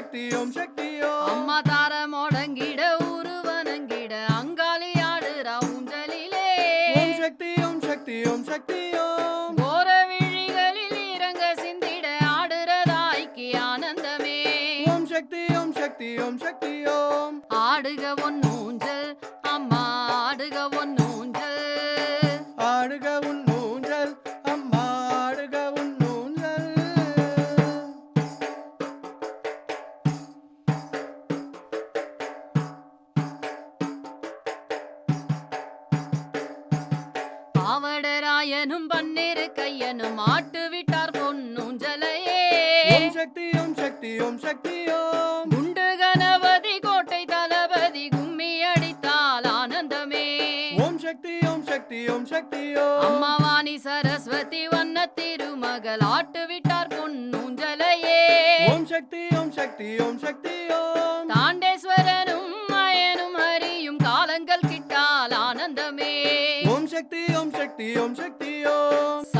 சக்தி ஓம் சக்தி ஓம் அம்மா தார முடங்கிட உருவனங்கிட அங்காளி ஆடுற ஊஞ்சலிலே. ஓம் சக்தி ஓம் சக்தி ஓம் சக்தி ஓம் போற விழிகளில் இறங்க சிந்திட ஆடுறதாய்க்கு ஆனந்தமே. ஓம் சக்தி ஓம் சக்தி ஓம் சக்தி ஓம் ஆடுக ஒன்னூஞ்சல் கையனும் ஆட்டு விட்டார் பொன்னூஞ்சலையே ஓம் சக்தி ஓம் சக்தி ஓம் சக்தி ஓம் குண்டு கணபதி கோட்டை தளபதி கும்மி அடித்தால் ஆனந்தமே ஓம் சக்தி ஓம் சக்தி ஓம் சக்தி ஓம் அம்மாவாணி சரஸ்வதி வண்ண திருமகள் ஆட்டு விட்டார் பொன்னூஞ்சலையே ஓம் சக்தி ஓம் சக்தி ஓம் சக்தி ஓம் தாண்டேஸ்வரனும் மயனும் ஹரியும் காலங்கள் கிட்டால் ஆனந்தமே ஓம் சக்தி ஓம் சக்தி ஓம் சக்தி ஓம் சப்த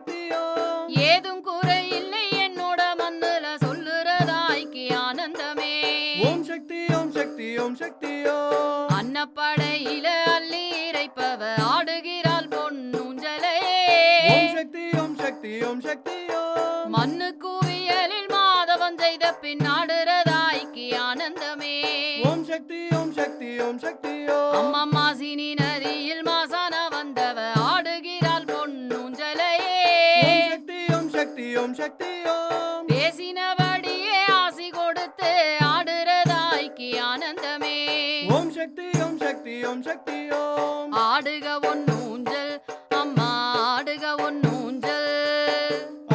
ஓம் ஏதும் குறையில்லை என்னோட மண்ணுல சொல்லுறதாய்க்கு ஆனந்தமே. ஓம் சக்தி ஓம் சக்தி ஓம் சக்தி ஓம் அன்னப்படையில அள்ளி இறைப்பவ ஆடுகிறாள் பொன்னூஞ்சலையே ஓம் சக்தி ஓம் சக்தி ஓம் சக்தி ஓம் மண்ணு குவியலில் மாதவன் செய்த பின் ஆடுறதாய்க்கு ஆனந்தமே. ஓம் சக்தி ஓம் சக்தி ஓம் சக்தி ஓம் அம்மா மாசினி நதியில் மாசான சக்தி ஓம் சக்தி ஓம் பேசினபடியே ஆசி கொடுத்து ஆடுறதாய்க்கு ஆனந்தமே. ஓம் சக்தி ஓம் சக்தி ஓம் சக்தி ஓம் ஆடுக அம்மா ஆடுக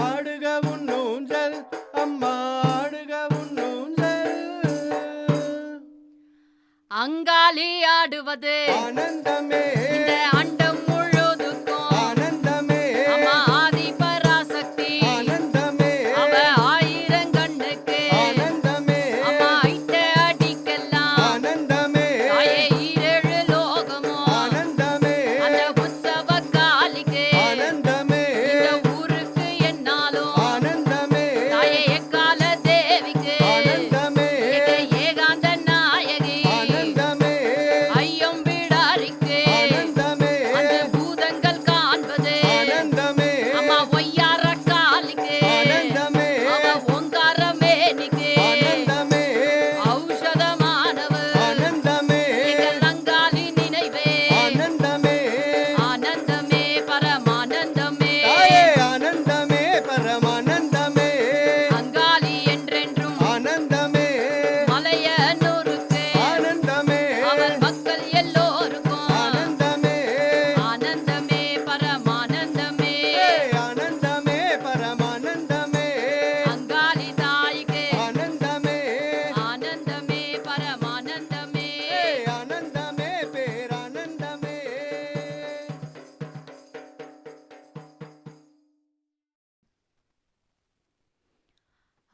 ஆடுக உன் ஊஞ்சல் அம்மா ஆடுக உன் ஊஞ்சல். அங்காளி ஆடுவது ஆனந்தமே. இந்த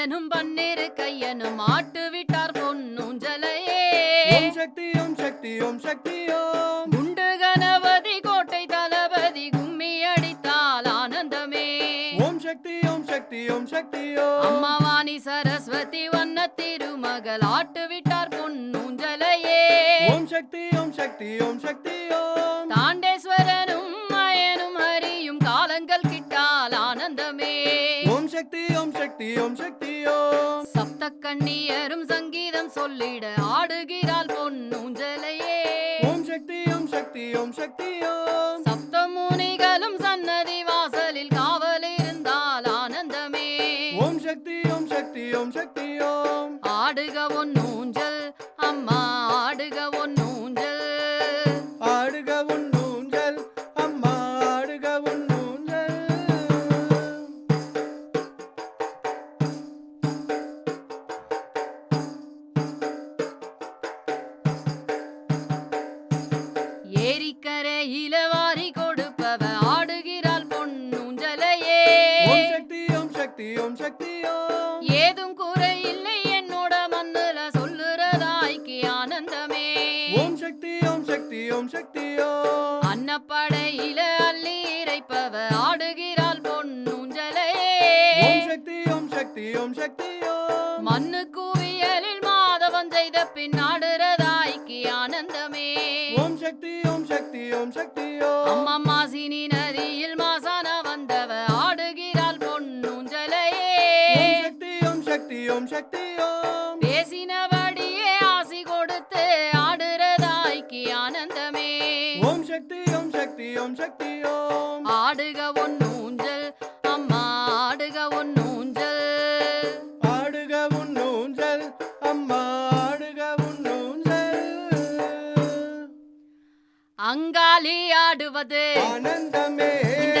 பாவடராயனும் பன்னிரு கையனும் ஆட்டு விட்டார் பொன்னூஞ்சலையே சக்தி ஓம் சக்தி ஓம் சக்தி ஓம். குண்டு கணபதி கோட்டை தளபதி கும்மி அடித்தால் ஆனந்தமே. ஓம் சக்தி ஓம் சக்தி ஓம் சக்தி ஓம். அம்மாவாணி சரஸ்வதி வண்ண திருமகள் ஆட்டு விட்டார் பொன்னூஞ்சலையே. ஓம் சக்தி ஓம் சக்தி ஓம் சக்தி ஓம். தாண்டேஸ்வரனும் சக்தி ஓம் சக்தி ஓம் சப்த கண்ணியரும் சங்கீதம் சொல்லிட ஆடுகிறாள் பொன்னூஞ்சலையே. ஓம் சக்தி ஓம் சக்தி ஓம் சக்தி ஓம் சப்த முனிகளும் சன்னதி வாசலில் காவல் இருந்தால் ஆனந்தமே. ஓம் சக்தி ஓம் சக்தி ஓம் சக்தி ஓம் ஆடுக ஒன்னூஞ்சல் அம்மா. அன்னப்படையில அள்ளி இறைப்பவ ஆடுகிறாள் பொன்னூஞ்சலையே ஓம் சக்தி ஓம் சக்தி ஓம் சக்தி ஓம். மண்ணு குவியலில் மாதவன் செய்த பின் ஆடுறதாய்க்கு ஆனந்தமே. ஓம் சக்தி ஓம் சக்தி ஓம் சக்தி ஓம். அம்மா மாசினி நதியில் மாசான வந்தவ ஆடுகிறாள் பொன்னூஞ்சலையே ஓம் சக்தி ஓம் சக்தி ஓம் சக்தி ஓம். ஓம் சக்தி ஓம் சக்தி ஓம். ஆடுக ஒன்னூஞ்சல் அம்மா ஆடுக ஒன்னூஞ்சல் ஆடுக உன் ஊஞ்சல் அம்மா ஆடுக உன் ஊஞ்சல். அங்காளி ஆடுவது ஆனந்தமே. இந்த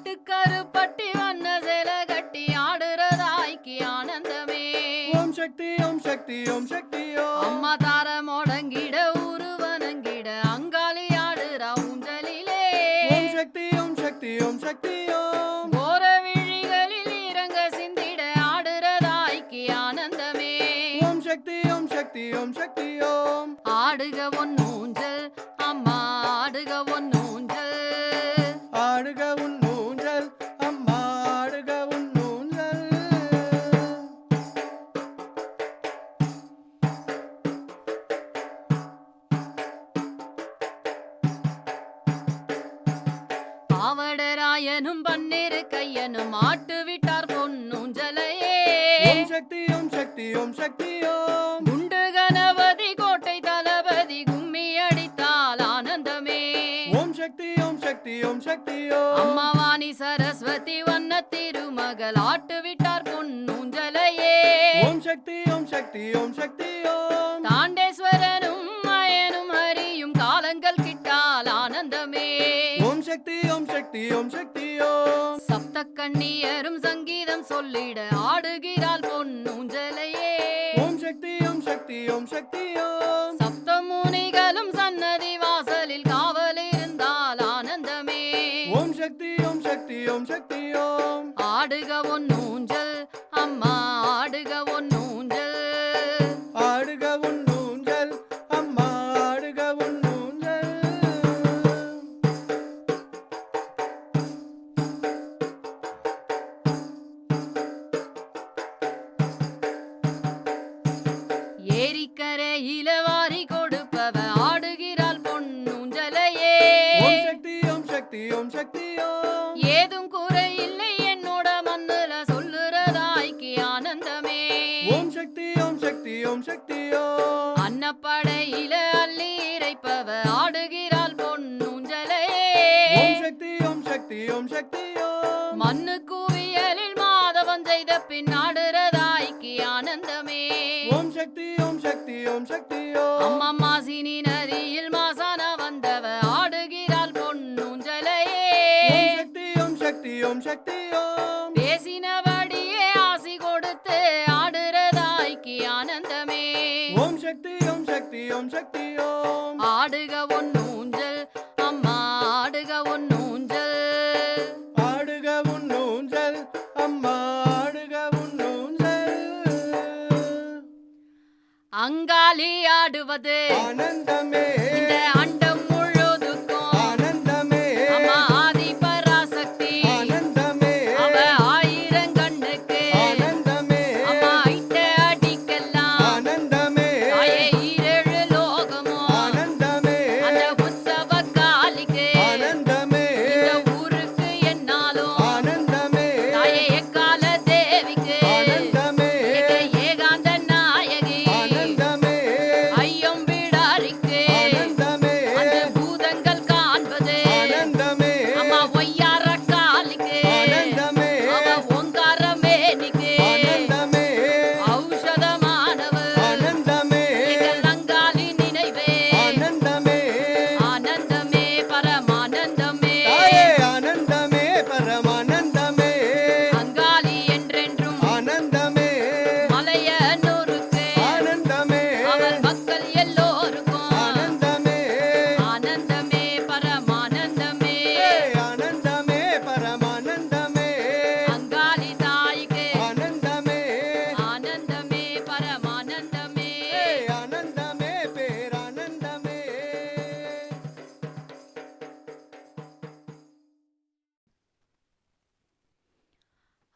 சக்தி ஓம் சக்தி ஓம் அம்மா தார மோடங்கிட உருவனங்கிட அங்காளி ஆடுற ஊஞ்சலிலே. ஓம் சக்தி ஓம் சக்தி ஓம் சக்தி ஓம் ஓர விழிகளில் இறங்க சிந்திட ஆடுறதாய்க்கு ஆனந்தமே. ஓம் சக்தி ஓம் சக்தி ஆடுக ஒன் ஊஞ்சல் அம்மா ஆடுக ஒன் சக்தி ஓம் அம்மாவாணி சரஸ்வதி வண்ண திருமகள் ஆட்டு விட்டார் பொன்னூஞ்சலையே. ஓம் சக்தி ஓம் சக்தி ஓம் சக்தி ஓம். தாண்டேஸ்வரனும் மயனும் ஹரியும் காலங்கள் கிட்டால் ஆனந்தமே. ஓம் சக்தி ஓம் சக்தி ஓம் சக்தி ஓம். சப்த கண்ணியரும் சங்கீதம் சொல்லிட ஆடுகிறாள் பொன்னூஞ்சலையே. ஓம் சக்தி ஓம் சக்தி ஓம் சக்தி ஓம். சப்த முனிகளும் சன்னதி வாசலில் காவல் இருந்தால் ஆனந்தமே. ஓம் சக்தி ஓம் சக்தி ஓம் சக்தி ஓம். ஆடுக ஒன்னூஞ்சல் அம்மா ஆடுக ஏரிக்கரையில வாரி கொடுப்பவ ஆடுகிறாள் பொன்னூஞ்சலையே ஓம் சக்தி ஓம் சக்தி ஓம் சக்தி ஓம். ஏதும் குறையில்லை என்னோட மண்ணுல சொல்லுறதாய்க்கு ஆனந்தமே. ஓம் சக்தி ஓம் சக்தி ஓம் சக்தி ஓம். அன்னப்படையில அள்ளி இறைப்பவ ஆடுகிறாள் பொன்னூஞ்சலையே ஓம் சக்தி ஓம் சக்தி ஓம் சக்தி ஓம். மண்ணு குவியலில் மாதவன் செய்த பின் ஆடுறதாய்க்கு ஆனந்தமே. சக்தி ஓம் சக்தி ஓம் சக்தி ஓம். அம்மா மாசினி நதியில் மாசான வந்தவ ஆடுகிறாள் பொன்னூஞ்சலையே சக்தி ஓம் சக்தி ஓம் சக்தி ஓம். பேசினபடியே ஆசி கொடுத்து ஆடுறதாய்க்கு ஆனந்தமே. ஓம் சக்தி ஓம் சக்தி ஓம் சக்தி ஓம். ஆடுக ஒன்னூஞ்சல் அங்காளி ஆடுவது. ஆனந்தமே. இந்த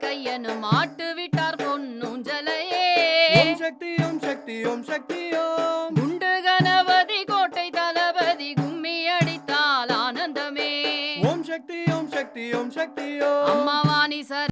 பன்னிரு கையனும் ஆட்டு விட்டார் பொன்னூஞ்சலையே. ஓம் சக்தி ஓம் சக்தி ஓம் சக்தி ஓம். குண்டு கணபதி கோட்டை தளபதி கும்மி அடித்தால் ஆனந்தமே. ஓம் சக்தி ஓம் சக்தி ஓம் சக்தி ஓம். அம்மாவாணி சார்